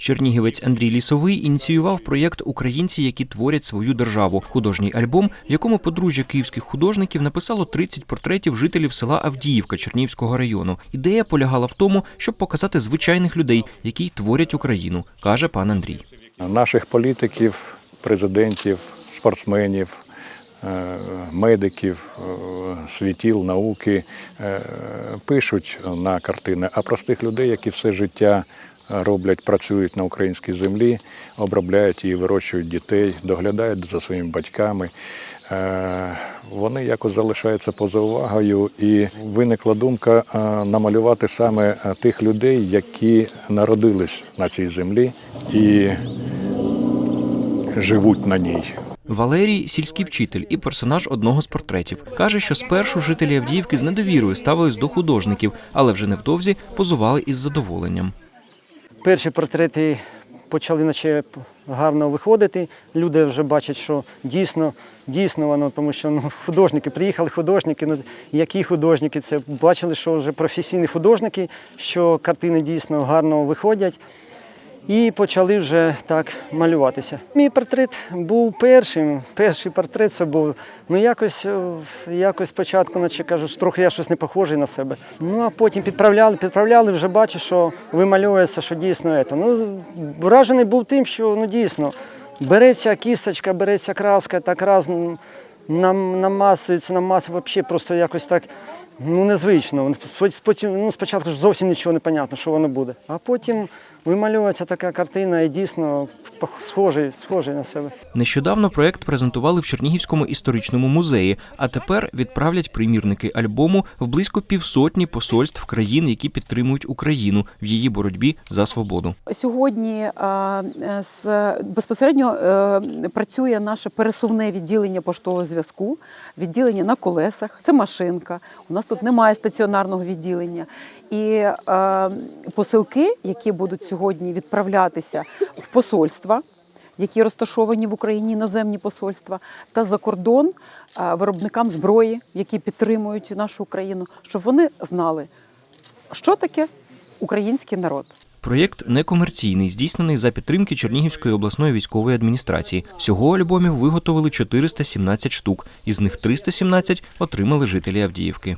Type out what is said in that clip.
Чернігівець Андрій Лісовий ініціював проєкт Українці, які творять свою державу. Художній альбом, в якому подружжя київських художників написало 30 портретів жителів села Авдіївка Чернігівського району. Ідея полягала в тому, щоб показати звичайних людей, які творять Україну, каже пан Андрій. наших політиків, президентів, спортсменів, е, медиків, е, світіл, науки е, пишуть на картини, а простих людей, які все життя роблять, працюють на українській землі, обробляють і вирощують дітей, доглядають за своїми батьками. Е, Вони якось залишаються поза увагою, і виникла думка е, намалювати саме е, тих людей, які народились на цій землі і живуть на ній. Валерій сільський вчитель і персонаж одного з портретів. Каже, що спершу жителі Авдіївки з недовірою ставились до художників, але вже невдовзі позували із задоволенням. Перші портрети почали наче гарно виходити. Люди вже бачать, що дійсно, дійсно воно, тому що ну, художники, приїхали художники, ну які художники це бачили, що вже професійні художники, що картини дійсно гарно виходять. І почали вже так малюватися. Мій портрет був першим. Перший портрет це був. Ну якось, е, якось спочатку, наче кажуть, трохи я щось не похожий на себе. Ну а потім підправляли, підправляли, вже бачу, що вимальовується, що дійсно це. Ну, вражений був тим, що ну дійсно береться кісточка, береться краска, так раз нам, намасується, намасується, взагалі просто якось так. Ну, незвично. Потім, ну, спочатку ж зовсім нічого не понятно, що воно буде. А потім вимальовується така картина і дійсно схожий, схожий на себе. Нещодавно проект презентували в Чернігівському історичному музеї, а тепер відправлять примірники альбому в близько півсотні посольств країн, які підтримують Україну в її боротьбі за свободу. Сьогодні е, е, з безпосередньо е, працює наше пересувне відділення поштового зв'язку, відділення на колесах. Це машинка. У нас тут немає стаціонарного відділення. І е, посилки, які будуть сьогодні відправлятися в посольства, які розташовані в Україні, іноземні посольства, та за кордон е, виробникам зброї, які підтримують нашу Україну, щоб вони знали, що таке український народ. Проєкт некомерційний, здійснений за підтримки Чернігівської обласної військової адміністрації. Всього альбомів виготовили 417 штук, із них 317 отримали жителі Авдіївки.